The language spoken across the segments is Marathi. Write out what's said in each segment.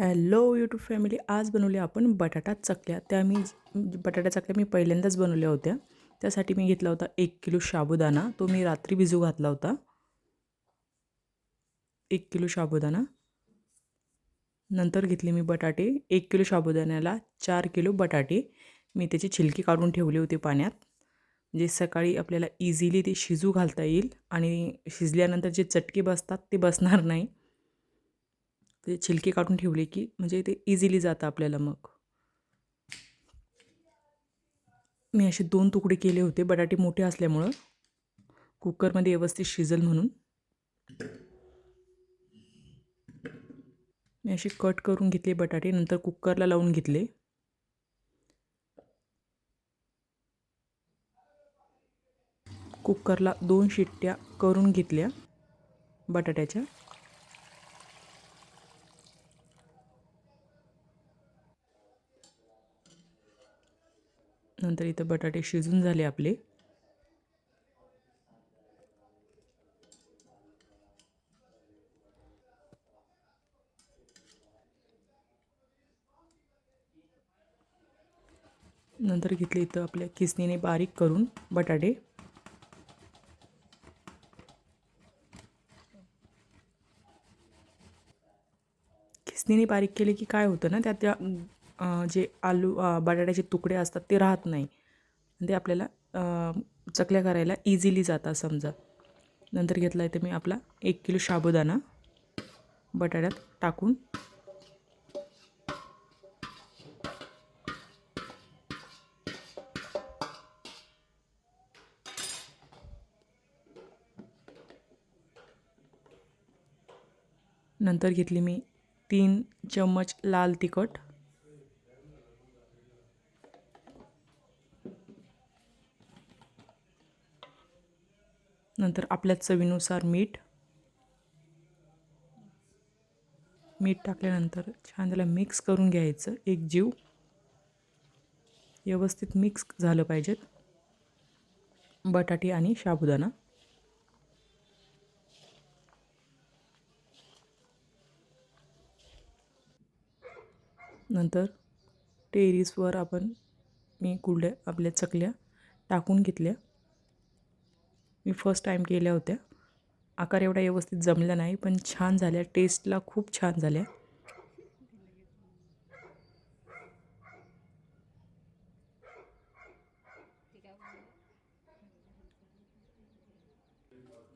हॅलो यूट्यूब फॅमिली आज बनवली आपण बटाटा चकल्या. त्या मी बटाटा चकल्या मी पहिल्यांदाच बनवल्या होत्या. त्यासाठी मी घेतला होता एक किलो साबुदाणा. तो मी रात्री भिजू घातला होता. एक किलो साबुदाणा. नंतर घेतले मी बटाटे. एक किलो साबुदाण्याला चार किलो बटाटे. मी त्याची छिलकी काढून ठेवले होते पाण्यात. म्हणजे सकाळी आपल्याला इझिली ते शिजू घालता येईल आणि शिजल्यानंतर जे चटके बसतात ते बसणार नाही. ते छिलके काढून ठेवले की म्हणजे ते इझिली जातं आपल्याला मग. मी असे दोन तुकडे केले होते बटाटे मोठे असल्यामुळं. कुकरमध्ये व्यवस्थित शिजल म्हणून. मी असे कट करून घेतले बटाटे नंतर कुकरला लावून घेतले. कुकरला दोन शिट्ट्या करून घेतल्या बटाट्याच्या. नंतर इथं बटाटे शिजून झाले आपले. नंतर घेतले इथं आपल्या किसणीने बारीक करून बटाटे. किसणीने बारीक केले की काय होतं ना त्यात त्या जे आलू बटाट्याचे तुकडे असतात ते राहत नाही. ते आपल्याला चकल्या करायला इझिली जातात समजा. नंतर घेतला आहे तर मी आपला एक किलो साबुदाणा. बटाट्यात टाकून. नंतर घेतली मी तीन चम्मच लाल तिखट. नंतर आपल्या चवीनुसार मीठ. मीठ टाकल्यानंतर छान त्याला मिक्स करून घ्यायचं. एक जीव. व्यवस्थित मिक्स झालं पाहिजेत बटाटे आणि साबुदाणा. नंतर टेरिसवर आपण मी कुडल्या आपल्या चकल्या टाकून घेतल्या. मी फर्स्ट टाईम केल्या होत्या. आकार एवढा व्यवस्थित जमला नाही पण छान झाल्या. टेस्टला खूप छान झाल्या.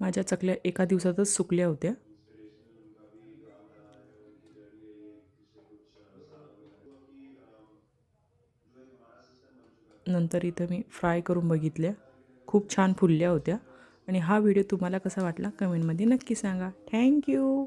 माझ्या चकल्या एका दिवसातच सुकल्या होत्या. नंतर इथं मी फ्राय करून बघितल्या. खूप छान फुलल्या होत्या. आणि हा व्हिडिओ तुम्हाला कसा वाटला कमेंटमध्ये नक्की सांगा. थँक्यू.